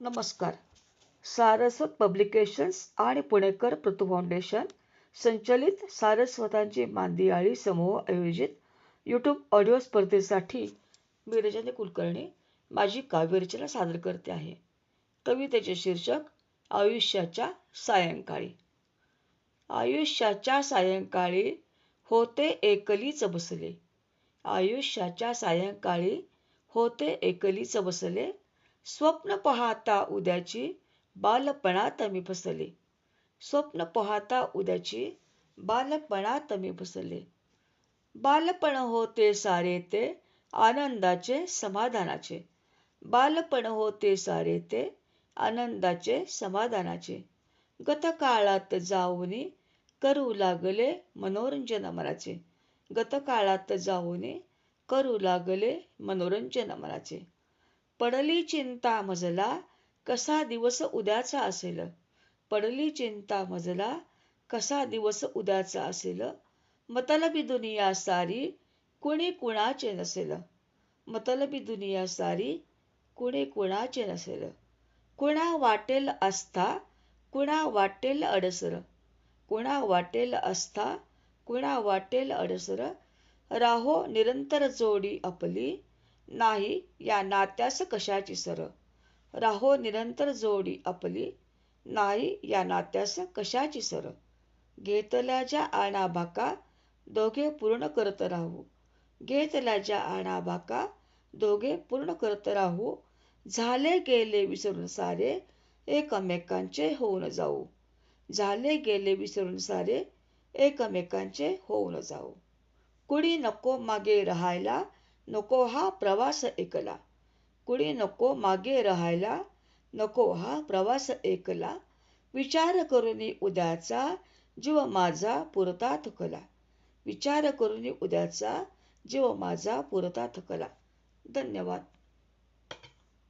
नमस्कार. सारस्वत पब्लिकेशन्स आणि पुणेकर पृथू फाउंडेशन संचलित सारस्वतांची मांदियाळी समूह आयोजित यूट्यूब ऑडिओ स्पर्धेसाठी मी रजनी कुलकर्णी माझी काव्यरचना सादर करते आहे. कवितेचे शीर्षक आयुष्याच्या सायंकाळी. आयुष्याच्या सायंकाळी होते एकलीच बसले. आयुष्याच्या सायंकाळी होते एकलीच बसले. स्वप्न पाहता उद्याची बालपणात मी फसले. स्वप्न पाहता उद्याची बालपणात मी फसले. बालपण होते सारे ते आनंदाचे समाधानाचे. बालपण होते सारे ते आनंदाचे समाधानाचे. गतकाळात जाऊनी करू लागले मनोरंजन मनाचे गतकाळात जाऊनी करू लागले मनोरंजन मनाचे पडली चिंता मजला कसा दिवस उद्याचा असेल? पडली चिंता मजला कसा दिवस उद्याचा असेल? मतलबी दुनिया सारी कुणी कुणाचे नसेल? मतलबी दुनिया सारी कुणी कुणाचे नसेल? कुणा वाटेल आस्था कुणा वाटेल अडसर? कुणा वाटेल आस्था कुणा वाटेल अडसर? राहो निरंतर जोडी आपली नाही या नात्यास कशाची सर? राहो निरंतर जोडी आपली. नाही या नात्यास कशाची सर? घेतल्या ज्या आणा बाका दोघे पूर्ण करत राहू. घेतल्या ज्या आणा बाका दोघे पूर्ण करत राहू. झाले गेले विसरून सारे एकमेकांचे होऊन जाऊ. झाले गेले विसरून सारे एकमेकांचे होऊन जाऊ. कुणी नको मागे राहायला नको हा प्रवास एकला कुणी नको मागे राहायला नको हा प्रवास एकला विचार करुनी उद्याचा जीव माझा पुरता थकला. विचार करून उद्याचा जीव माझा पुरता थकला. धन्यवाद.